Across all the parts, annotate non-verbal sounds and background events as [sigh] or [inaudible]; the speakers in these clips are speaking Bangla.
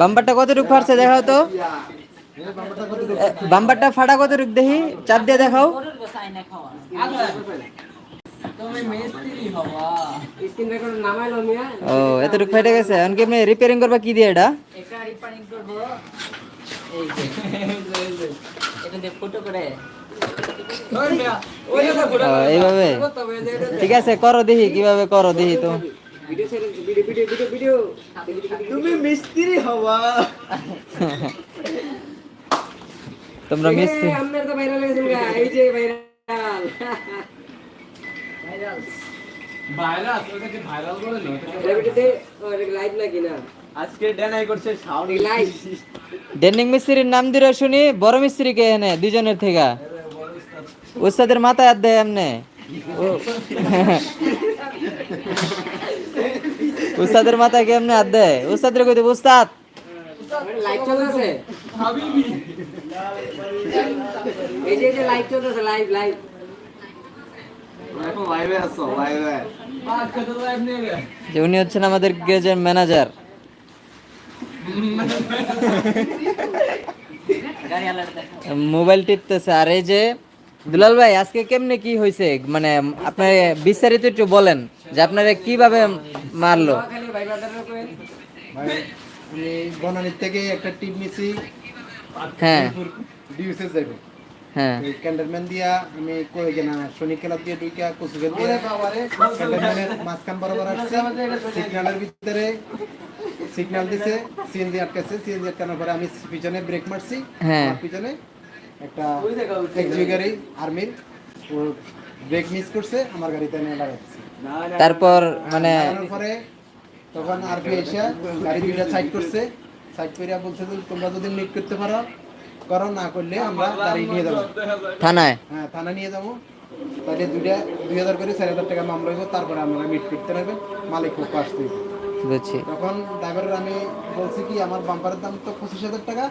বাম্পারটা কতটুকু ফাটছে দেখাও তো? এ, বাম্পারটা ফাটা কতটুকু দেখি? চাপ দিয়ে দেখাও। স্ক্রিন রেকর্ড নামাইলো মিয়া ও এতটুকু ফেটে গেছে। এখন কি আপনি রিপেয়ারিং করবা কি দিয়ে এটা? এটা রিপেয়ারিং করব এই যে এটা দিয়ে ফটো করে ও, এইভাবে। ঠিক আছে করো দেখি কীভাবে করো দেখি তো। ভিডিও ছেড়ে ভিডিও ভিডিও ভিডিও ভিডিও তুমি মিস্ত্রি হবা তোমরা মিস এই, তো ভাইরাল হয়েছে এই যে ভাইরাল ভাইরাস ওটাকে ভাইরাল করে লো ভিডিওতে লাইভ নাকি না? আজকে ডেনাই করছে সাউন্ড লাইভ ডেন্ডিং মিস্ত্রির নাম দিলে শুনি বড় মিস্ত্রি কে এনে দুজনের থেকে? উস্তাদের মাথায় হাত দেয় এমনে। ও- [laughs] উস্তাদের মাথায় কে এমনি হাত দেয়? উস্তাদের কইতে উস্তাদ! লাইভ চলতেছে। এই যে লাইভ চলতেছে লাইভ লাইভ এখন লাইভে আছো লাইভে যে উনি হচ্ছেন আমাদের গ্যারেজের ম্যানেজার। মোবাইল টিপতেছে। আর এই যে দুলাল ভাই আজকে কেমনে কি হয়েছে মানে আপনার বিস্তারিত একটু বলেন যে আপনারা কীভাবে মারলো? ভাই আমি বনানীর থেকে একটা টিপ নিছি। হ্যাঁ। ডিউসে যাইব। হ্যাঁ। ক্যান্ডারম্যান দিয়া আমি কই কেনা শনি ক্লাব দিয়ে দুইটা কুসুগেল দিয়ে। ক্যান্ডারম্যানের মাঝখান বরাবর আসছে। সিগন্যালের ভিতরে সিগন্যাল দিছে সিএনজি আটকাছে সিএনজি আটকানোর পরে আমি পিছনে ব্রেক মারছি। হ্যাঁ। পিছনে একটা এক্সিউ গাড়ি আর্মির। ও ব্রেক মিস করছে আমার গাড়িতে লাগাচ্ছে তারপর মানে পরে তখন আরপি এসে গাড়ি দুইটা সাইড করছে। সাইড করে বলছে যে তোমরা যদি মিট করতে পারো করো না করলে আমরা গাড়ি নিয়ে যাব। থানায়? হ্যাঁ থানা নিয়ে যাব। তাহলে দুইটা দুই হাজার করে চার হাজার টাকা মামলা হইব তারপরে আমরা মিট করতে পারবেন মালিক পক্ষ আসতে হইব। বুঝছি। তখন ড্রাইভারের আমি বলছি কি আমার বাম্পারের দাম তো পঁচিশ হাজার টাকা।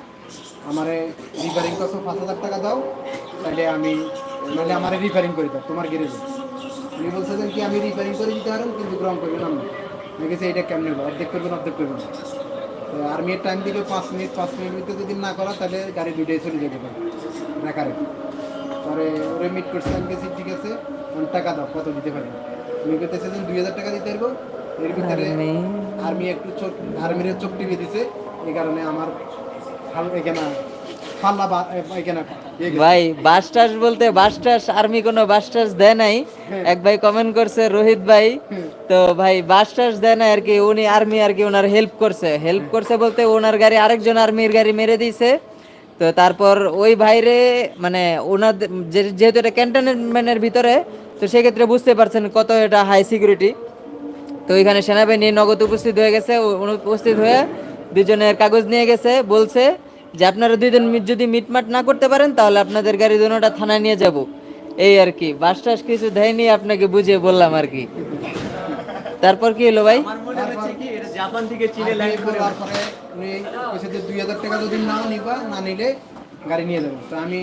আমারে রিপেয়ারিং করছ পাঁচ হাজার টাকা দাও। তাহলে আমি নাহলে আমার রিপেয়ারিং করে দাও তোমার গ্যারেজে উনি বলছে যে কি আমি রিপেয়ারিং করে দিতে পারেন কিন্তু গ্রহণ করবেন না গেছি এটা কেমনি হলো অর্ধেক করবেন অর্ধেক করবেন। তো আর্মির টাইম দিলে পাঁচ মিনিট পাঁচ মিনিট ভিতরে যদি না করা তাহলে গাড়ি দুইটাই চলে যেতে পারে বেকারে পরে ওরে মিট করছে আমি গেছি ঠিক আছে আমি টাকা দাও কত দিতে পারি উনি করতেছে যে দুই হাজার টাকা দিতে পারব এর ভিতরে আর্মি একটু চোখ আর্মির চোখ টিপে দিছে এই কারণে আমার এখানে পাল্লা বা এখানে। ভাই বাস টাস বলতে বাস টাস আর্মি কোনো বাস টাস দেয় নাই। এক ভাই কমেন্ট করছে রোহিত ভাই। তো ভাই বাস টাস দেয় না আর কি উনি আর্মি আর কি ওনার হেল্প করছে। হেল্প করছে বলতে ওনার গাড়ি আরেকজন আর্মির গাড়ি মেরে দিয়েছে। তো তারপর ওই ভাইরে মানে ওনাদের যেহেতু এটা ক্যান্টনমেন্টের ভিতরে তো সেক্ষেত্রে বুঝতে পারছেন কত এটা হাই সিকিউরিটি তো ওইখানে সেনাবাহিনী নগদ উপস্থিত হয়ে গেছে উপস্থিত হয়ে দুজনের কাগজ নিয়ে গেছে বলছে যে আপনারা দুইজন মি- যদি মিটমাট না করতে পারেন তাহলে আপনাদের গাড়ি দুটোটা থানায় নিয়ে যাব। এই আর কি বাস টাস কিছু দেয়নি আপনাকে বুঝিয়ে বললাম আর কি। তারপর কি হলো ভাই? আমার মনে হচ্ছে কি এটা জাপান থেকে চীনে আর করে দুই হাজার টাকা যদি না নিবা না নিলে গাড়ি নিয়ে যাব। তো আমি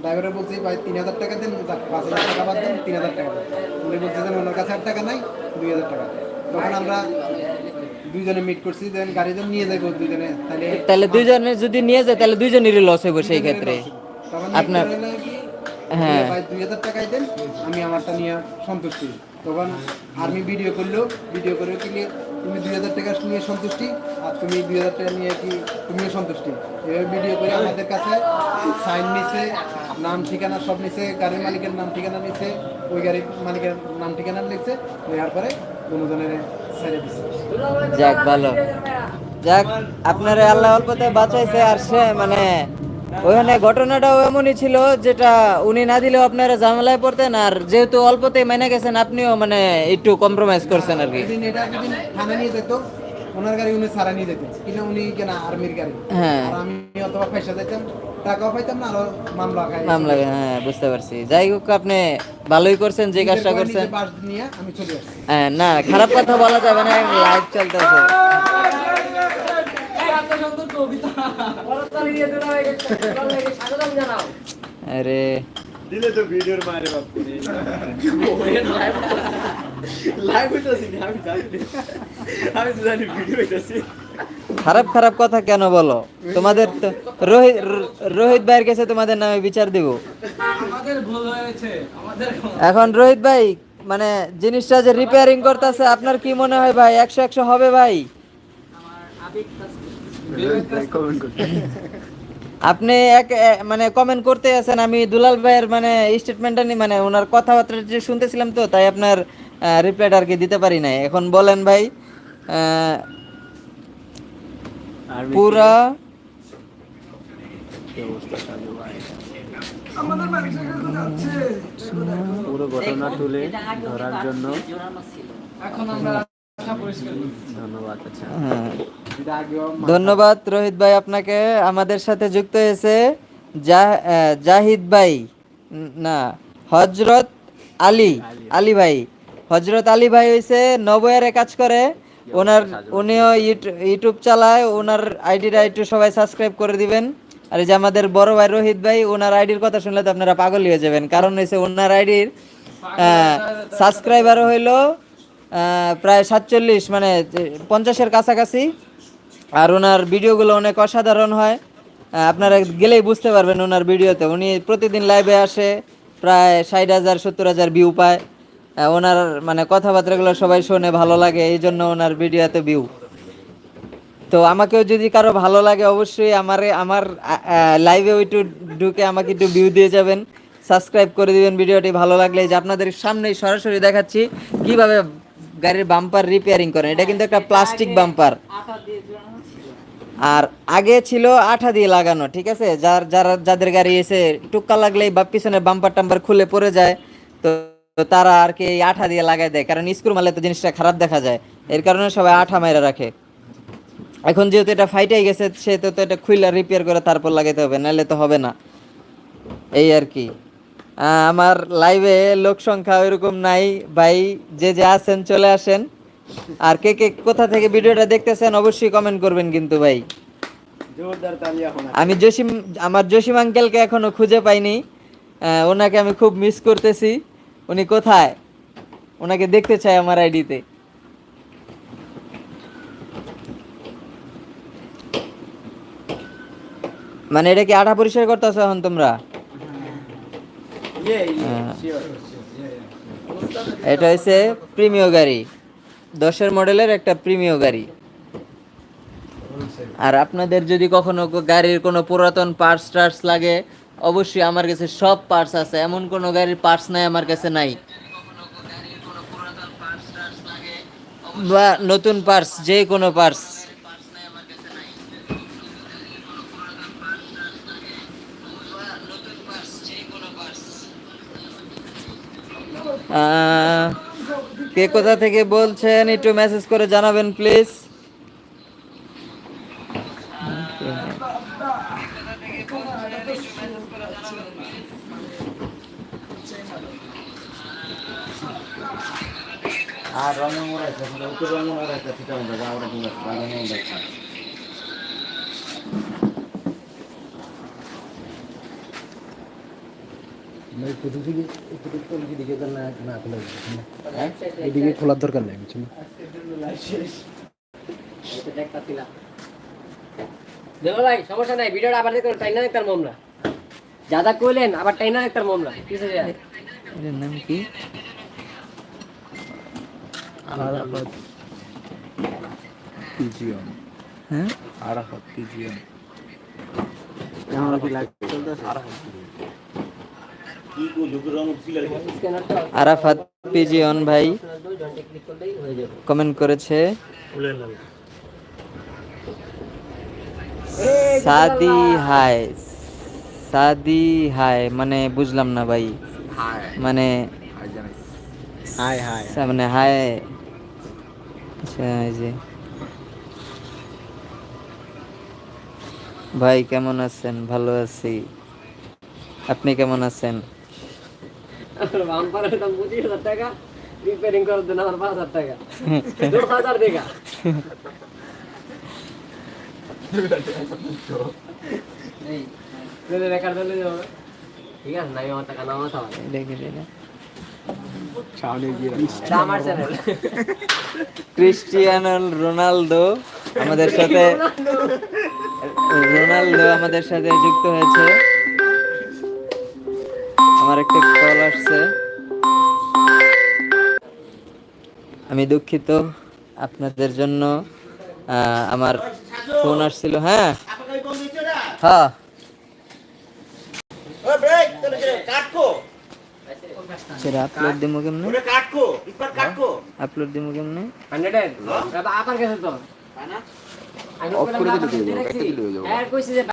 ড্রাইভারে বলছি ভাই তিন হাজার টাকা দেন পাঁচ হাজার টাকা বাদ দেন তিন হাজার টাকা দেন। উনি বলছে ওনার কাছে আর টাকা নাই দুই হাজার টাকা তখন আমরা দুইজনে মিট করছি দেন গাড়ি যেন নিয়ে যাব দুইজনে তাহলে তাহলে দুইজনে যদি নিয়ে যায় তাহলে দুইজনেরই লস হইব সেই ক্ষেত্রে। আপনার- হ্যাঁ। দুই হাজার টাকাই দেন আমি আমারটা নিয়ে সন্তুষ্টি। তখন আর্মি ভিডিও করল ভিডিও করে কি তুমি দুই হাজার টাকা নিয়ে সন্তুষ্টি আর তুমি দুই হাজার টাকা নিয়ে কি তুমিও সন্তুষ্টি। এভাবে ভিডিও করে আমাদের কাছে সাইন নিছে নাম ঠিকানা সব নিছে গাড়ির মালিকের নাম ঠিকানা নিছে ওই গাড়ির মালিকের নাম ঠিকানা লিখছে নেওয়ার পরে দুজনের ছেড়ে দিছে। যাক ভালো। যাক আপনারা আল্লাহ অল্পতে বাঁচাইছে আর সে মানে ওখানে ঘটনাটাও এমনই ছিল যেটা উনি না দিলেও আপনারা ঝামেলায় পড়তেন আর যেহেতু অল্পতে মেনে গেছেন আপনিও মানে একটু কম্প্রোমাইজ করছেন আর কি। এটা যদি থানা নিয়ে যেত ওনার গাড়ি উনি সারা নিয়ে যেতেন কিনা উনি কেনা আর্মির গাড়ি। হ্যাঁ। আমি অথবা পয়সা দিতাম টাকাও পাইতাম না আরও মামলা খাই মামলা হ্যাঁ বুঝতে পারছি। যাই হোক আপনি ভালোই করছেন যে কাজটা করছেন। নিয়ে আমি চলে আসছি। হ্যাঁ না খারাপ কথা বলা যাবে না লাইভ চলতেছে। আরে দিলে তো ভিডিওর মারে বাপ লাইভ হইতাছি আমি জানি আমি তো জানি ভিডিও হইতাছি। খারাপ খারাপ কথা কেন বলো? তোমাদের তো রোহিত রোহিত ভাইয়ের কাছে তোমাদের নামে বিচার দিব। আমাদের ভুল হয়েছে আমাদের এখন রোহিত ভাই মানে জিনিসটা যে রিপেয়ারিং করতেছে আপনার কি মনে হয় ভাই? একশো একশো হবে ভাই? [laughs] আপনি এক মানে কমেন্ট করতে আছেন আমি দুলাল ভাইয়ের মানে স্টেটমেন্টটা নিয়ে মানে ওনার কথাবার্তা যে শুনতেছিলাম তো তাই আপনার রিপ্লাইটা আর কি দিতে পারি নাই। এখন বলেন ভাই পুরা পুরো ঘটনা তুলে ধরার জন্য ধন্যবাদ আচ্ছা। হ্যাঁ। ধন্যবাদ রোহিত ভাই আপনাকে। আমাদের সাথে যুক্ত হয়েছে জাহিদ ভাই। না হজরত আলী আলী ভাই। হজরত আলী ভাই হয়েছে নবয়ারে কাজ করে। ওনার উনিও ইউট- ইউটিউব চালায়। ওনার আইডিটা একটু সবাই সাবস্ক্রাইব করে দিবেন। আর যে আমাদের বড় ভাই রোহিত ভাই ওনার আইডির কথা শুনলে তো আপনারা পাগল হয়ে যাবেন। কারণ হয়েছে ওনার আইডির সাবস্ক্রাইবারও হইল প্রায় সাতচল্লিশ মানে পঞ্চাশের কাছাকাছি। আর ওনার ভিডিওগুলো অনেক অসাধারণ হয়। আপনারা গেলেই বুঝতে পারবেন ওনার ভিডিওতে। উনি প্রতিদিন লাইভে আসে, প্রায় ষাট হাজার, সত্তর হাজার ভিউ পায়। ওনার মানে কথাবার্তাগুলো সবাই শোনে ভালো লাগে, এই জন্য ওনার ভিডিও এত ভিউ তো আমাকেও যদি কারও ভালো লাগে, অবশ্যই আমার আমার লাইভে একটু ঢুকে আমাকে একটু ভিউ দিয়ে যাবেন। সাবস্ক্রাইব করে দিবেন ভিডিওটি ভালো লাগলে। যে আপনাদের সামনেই সরাসরি দেখাচ্ছি, কীভাবে গাড়ির বাম্পার রিপেয়ারিং করেন। এটা কিন্তু একটা প্লাস্টিক বাম্পার আর আগে ছিল আঠা দিয়ে লাগানো, ঠিক আছে? যার, যারা, যাদের গাড়ি এসে টুক্কা লাগলেই বা পিছনে বাম্পার টাম্পার খুলে পড়ে যায়, তো তারা আর কি এই আঠা দিয়ে লাগাই দেয়। কারণ স্ক্রু মারলে তো জিনিসটা খারাপ দেখা যায়। এর কারণে সবাই আঠা মাইরা রাখে। এখন যেহেতু এটা ফাইটাই গেছে সেহেতু তো এটা খুইলা রিপেয়ার করে তারপর লাগাইতে হবে, নাহলে তো হবে না। এই আর কি। আমার লাইভে লোক সংখ্যা ওইরকম নাই। ভাই যে যে আছেন চলে আসেন। আর কে কে কোথা থেকে ভিডিওটা দেখতেছেন অবশ্যই কমেন্ট করবেন কিন্তু ভাই। আমি জসিম আমার জসিম আঙ্কেলকে এখনও খুঁজে পাইনি। ওনাকে আমি খুব মিস করতেছি। উনি কোথায়? ওনাকে দেখতে চাই আমার আইডিতে। মানে এটা কি আঠা পরিষ্কার করতেছো এখন তোমরা? এটা হচ্ছে প্রিমিয় গাড়ি। দশের মডেলের একটা প্রিমিয় গাড়ি। আর আপনাদের যদি কখনো গাড়ির কোনো পুরাতন পার্টস টার্টস লাগে, অবশ্যই আমার কাছে সব পার্টস আছে। এমন কোনো গাড়ির পার্টস নাই আমার কাছে নাই। বা নতুন পার্টস যে কোনো পার্টস কে কোথা থেকে বলছেন? একটু মেসেজ করে জানাবেন প্লিজ আর রঙের মোড় আছে রঙের মোড় আছে ঠিক আছে ওরা ঠিক আছে রঙের মোড় আছে এদিকে খোলার দরকার নেই বুঝছেন দেখো ভাই সমস্যা নাই ভিডিওটা আবার দেখতে টাইনা আমরা যা যা কইলেন আবার টাইনা দেখতাম আমরা কিছু যায় নাম কি? আরাফাত পিজিয়ন হ্যাঁ? আরাফাত আমার কি লাগে চলতেছে স্ক্যানারটা আরাফাত পিজিয়ন ভাই কমেন্ট করেছে। সাদি হাই সাদি হাই মানে বুঝলাম না ভাই। মানে হাই হাই। মানে হাই। আচ্ছা যে। ভাই কেমন আছেন? ভালো আছি। আপনি কেমন আছেন? বাম্পারের দাম পঁচিশ হাজার টাকা রিপেয়ারিং করার জন্য আমার পাঁচ হাজার টাকা হাজার টাকা ঠিক আছে আমার টাকা নামা ক্রিস্টিয়ানো রোনালদো আমাদের সাথে রোনালদো আমাদের সাথে যুক্ত হয়েছে। আমার একটা কল আসছে। আমি দুঃখিত আপনাদের জন্য আমার ফোন আসছিল হ্যাঁ? হ্যাঁ। সেটা আপলোড দিমু কেমনে? আপলোড দিমু কেমনে? করে দিলে হয়ে যাবে।